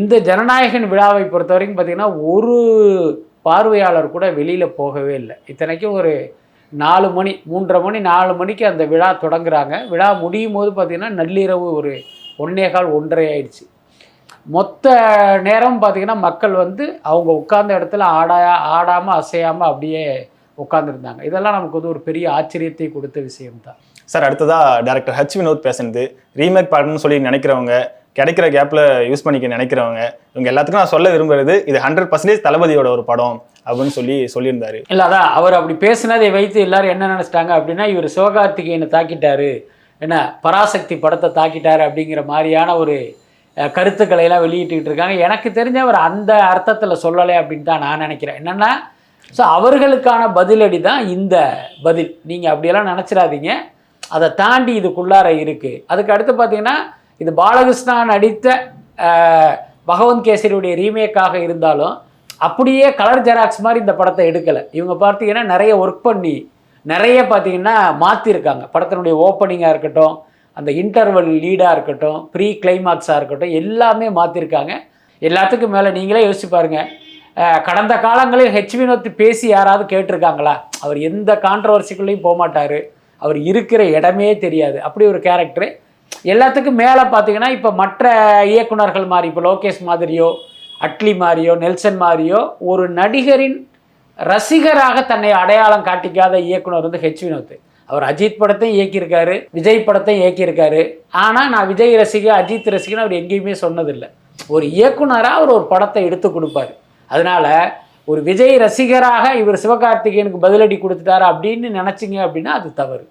இந்த ஜனநாயகன் விழாவை பொறுத்த வரைக்கும் பார்த்தீங்கன்னா ஒரு பார்வையாளர் கூட வெளியில் போகவே இல்லை. இத்தனைக்கும் ஒரு நாலு மணி மூன்றரை மணி நாலு மணிக்கு அந்த விழா தொடங்குறாங்க. விழா முடியும் போது பார்த்திங்கன்னா நள்ளிரவு ஒரு ஒன்றே கால் ஒன்றரை ஆயிடுச்சு. மொத்த நேரம் பார்த்திங்கன்னா மக்கள் வந்து அவங்க உட்கார்ந்த இடத்துல ஆடா ஆடாமல் அசையாமல் அப்படியே உட்காந்துருந்தாங்க இதெல்லாம் நமக்கு வந்து ஒரு பெரிய ஆச்சரியத்தை கொடுத்த விஷயம்தான். சார் அடுத்ததாக டேரக்டர் ஹச் வினோத் பேசுனது. ரீமேக் பாடணும்னு சொல்லி நினைக்கிறவங்க கிடைக்கிற கேப்பில் யூஸ் பண்ணிக்க நினைக்கிறவங்க இவங்க எல்லாத்துக்கும் நான் சொல்ல விரும்புறது இது ஹண்ட்ரட் பர்சன்டேஜ் தளபதியோட ஒரு படம் அப்படின்னு சொல்லி சொல்லியிருந்தாரு. இல்லை அதான் அவர் அப்படி பேசினதை வைத்து எல்லாரும் என்ன நினச்சிட்டாங்க அப்படின்னா இவர் சிவகார்த்திகேயனை தாக்கிட்டாரு. என்ன பராசக்தி படத்தை தாக்கிட்டாரு அப்படிங்கிற மாதிரியான ஒரு கருத்துக்களை எல்லாம் வெளியிட்டுக்கிட்டு இருக்காங்க. எனக்கு தெரிஞ்ச அவர் அந்த அர்த்தத்தில் சொல்லலை அப்படின்னு தான் நான் நினைக்கிறேன். என்னென்னா ஸோ அவர்களுக்கான பதிலடி தான் இந்த பதில். நீங்கள் அப்படியெல்லாம் நினச்சிடாதீங்க. அதை தாண்டி இதுக்குள்ளார இருக்குது அதுக்கு அடுத்து பார்த்தீங்கன்னா இது பாலகிருஷ்ணா நடித்த பகவந்த் கேசரியுடைய ரீமேக்காக இருந்தாலும் அப்படியே கலர் ஜெராக்ஸ் மாதிரி இந்த படத்தை எடுக்கலை. இவங்க பார்த்தீங்கன்னா நிறைய ஒர்க் பண்ணி நிறைய பார்த்தீங்கன்னா மாற்றிருக்காங்க படத்தினுடைய ஓப்பனிங்காக இருக்கட்டும் அந்த இன்டர்வல் லீடாக இருக்கட்டும் ப்ரீ கிளைமாக்ஸாக இருக்கட்டும் எல்லாமே மாற்றிருக்காங்க எல்லாத்துக்கும் மேலே நீங்களே யோசிச்சு பாருங்கள் கடந்த காலங்களில் ஹெச் வினோத் பேசி யாராவது கேட்டிருக்காங்களா? அவர் எந்த கான்ட்ரவர்சிக்குள்ளேயும் போக மாட்டார் அவர் இருக்கிற இடமே தெரியாது. அப்படி ஒரு கேரக்டரு எல்லாத்துக்கும் மேலே பார்த்தீங்கன்னா இப்போ மற்ற இயக்குனர்கள் மாதிரி இப்போ லோகேஷ் மாதிரியோ அட்லி மாதிரியோ நெல்சன் மாதிரியோ ஒரு நடிகரின் ரசிகராக தன்னை அடையாளம் காட்டிக்காத இயக்குனர் வந்து ஹெச் வினோத். அவர் அஜித் படத்தையும் இயக்கியிருக்காரு விஜய் படத்தையும் இயக்கியிருக்காரு. ஆனால் நான் விஜய் ரசிகை அஜித் ரசிகன் அவர் எங்கேயுமே சொன்னதில்லை. ஒரு இயக்குனராக அவர் ஒரு படத்தை எடுத்து கொடுப்பாரு. அதனால ஒரு விஜய் ரசிகராக இவர் சிவகார்த்திகேயனுக்கு பதிலடி கொடுத்துட்டாரு அப்படின்னு நினச்சிங்க அப்படின்னா அது தவறு.